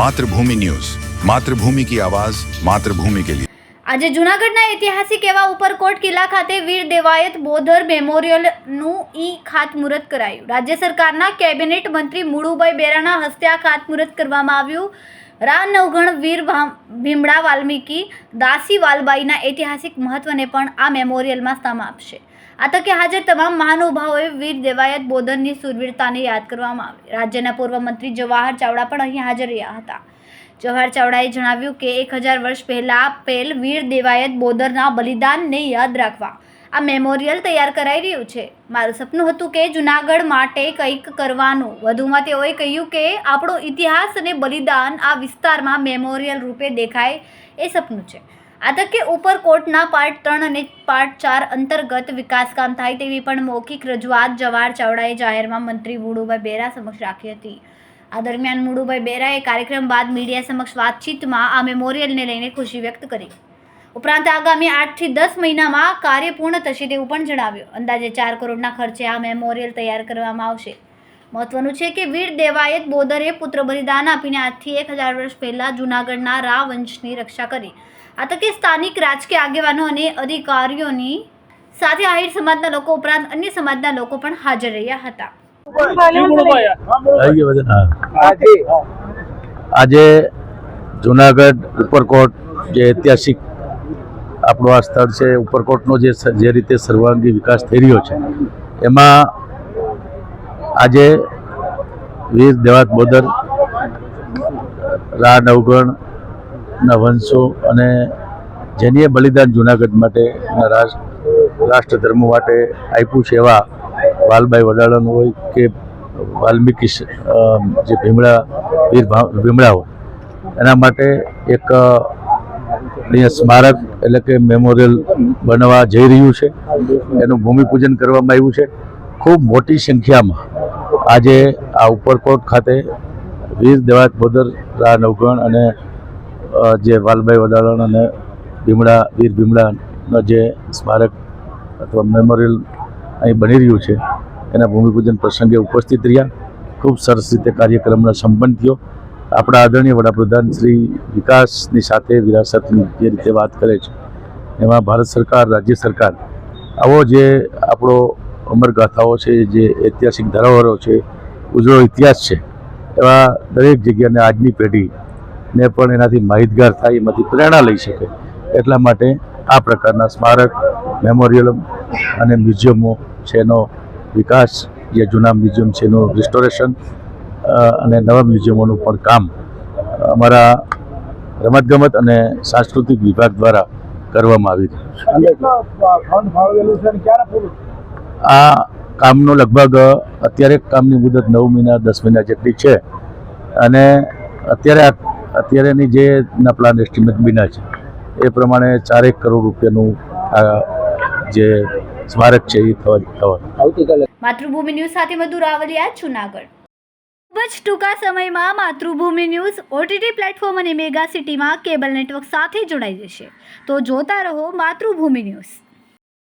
Mathrubhumi news. Mathrubhumi કી આવાઝ માતૃભૂમિ કે લિયે આજે જૂનાગઢના ઐતિહાસિક એવા ઉપરકોટ કિલ્લા ખાતે વીર દેવાયત બોધર મેમોરિયલનું ઈ ખાતમુહૂર્ત કરાયું. રાજ્ય સરકારના કેબિનેટ મંત્રી મુળુભાઈ બેરાના હસ્તે આ ખાતમુહૂર્ત કરવામાં આવ્યું. રા નવગણ વીર ભીમડા વાલ્મીકી દાસી વાલબાઈના ઐતિહાસિક મહત્વને પણ આ મેમોરિયલમાં સ્થાન આપશે. આ તકે હાજર તમામ મહાનુભાવોએ વીર દેવાયત બોધરની સુરવીરતાને યાદ કરવામાં આવી. રાજ્યના પૂર્વ મંત્રી જવાહર ચાવડા પણ અહીં હાજર રહ્યા હતા. જવાહર ચાવડાએ જણાવ્યું કે એક હજાર વર્ષ પહેલાં આપેલ વીર દેવાયત બોદરના બલિદાનને યાદ રાખવા. આ મેમોરિયલ તૈયાર કરાઈ રહ્યું છે. મારું સપનું હતું કે જુનાગઢ માટે કંઈક કરવાનું. વધુમાં તેઓએ કહ્યું કે આપણો ઇતિહાસ અને બલિદાન આ વિસ્તારમાં મેમોરિયલ રૂપે દેખાય એ સપનું છે. આ તકે ઉપરકોટના પાર્ટ ત્રણ અને પાર્ટ ચાર અંતર્ગત વિકાસ કામ થાય તેવી પણ મૌખિક રજૂઆત જવાહર ચાવડાએ જાહેરમાં મંત્રી મુળુભાઈ બેરા સમક્ષ રાખી હતી. આ દરમિયાન મુળુભાઈ બેરાએ કાર્યક્રમ બાદ મીડિયા સમક્ષ વાતચીતમાં આ મેમોરિયલને લઈને ખુશી વ્યક્ત કરી. ઉપરાંત આગામી આઠથી દસ મહિનામાં કાર્ય પૂર્ણ થશે તેવું પણ જણાવ્યું. અંદાજે ચાર કરોડના ખર્ચે આ મેમોરિયલ તૈયાર કરવામાં આવશે. મહત્વનું છે કે વીર દેવાયત બોદરે પુત્ર બલિદાન આપીને આજથી એક હજાર વર્ષ પહેલાં જૂનાગઢના રા વંશની રક્ષા કરી. આ તકે સ્થાનિક રાજકીય આગેવાનો અને અધિકારીઓની સાથે આહિર સમાજના લોકો ઉપરાંત અન્ય સમાજના લોકો પણ હાજર રહ્યા હતા. આજે જુનાગઢ ઉપરકોટ જે ઐતિહાસિક આપણું આ સ્થળ છે ઉપરકોટનો જે જે રીતે સર્વાંગી વિકાસ થઈ રહ્યો છે એમાં આજે વીર દેવાત બોદર, રા નવગણના વંશો અને જેનીએ બલિદાન જુનાગઢ માટે રાષ્ટ્ર ધર્મ માટે આપ્યું છે એવા વાલબાઈ વડાળાનું હોય કે વાલ્મીકી જે ભીમડા, વીર ભીમડા હોય. એના માટે એક અહીંયા સ્મારક એટલે કે મેમોરિયલ બનવા જઈ રહ્યું છે. એનું ભૂમિપૂજન કરવામાં આવ્યું છે. ખૂબ મોટી સંખ્યામાં આજે આ ઉપરકોટ ખાતે વીર દેવાત બોદર નવગણ અને જે વાલભાઈ વડાલણ અને ભીમડા, વીર ભીમડાનો જે સ્મારક અથવા મેમોરિયલ અહીં બની રહ્યું છે, એના ભૂમિપૂજન પ્રસંગે ઉપસ્થિત રહ્યા. ખૂબ સરસ રીતે કાર્યક્રમનો સંપન્ન થયો. આપણા આદરણીય વડાપ્રધાન શ્રી વિકાસની સાથે વિરાસતની જે રીતે વાત કરે છે, એમાં ભારત સરકાર, રાજ્ય સરકાર, આવો જે આપણો અમરગાથાઓ છે, જે ઐતિહાસિક ધરોહરો છે, ઉજળો ઇતિહાસ છે, એવા દરેક જગ્યાને આજની પેઢીને પણ એનાથી માહિતગાર થાય, એમાંથી પ્રેરણા લઈ શકે. એટલા માટે આ પ્રકારના સ્મારક, મેમોરિયલ અને મ્યુઝિયમો છે એનો વિકાસ, જે જૂના મ્યુઝિયમ છે એનું રિસ્ટોરેશન અને નવા મ્યુઝિયમોનું પણ કામ અમારા રમતગમત અને સાંસ્કૃતિક વિભાગ દ્વારા કરવામાં આવી રહ્યું છે. આ કામનો લગભગ અત્યારે કામની મુદત નવ મહિના દસ મહિના જેટલી છે. અને અત્યારે અત્યારેની જે ના પ્લાન એસ્ટિમેટ બન્યા છે એ પ્રમાણે ચારેક કરોડ રૂપિયાનું આ જે સ્મારક છે એ થવા થવાનું. માતૃભૂમિ ન્યૂઝ સાથે મધુ રાવલિયા જુનાગઢ. ખૂબ જ ટૂંકા સમયમાં માતૃભૂમિ ન્યૂઝ ઓટીટી પ્લેટફોર્મ અને મેગા સિટીમાં કેબલ નેટવર્ક સાથે જોડાઈ જશે. તો જોતા રહો માતૃભૂમિ ન્યૂઝ.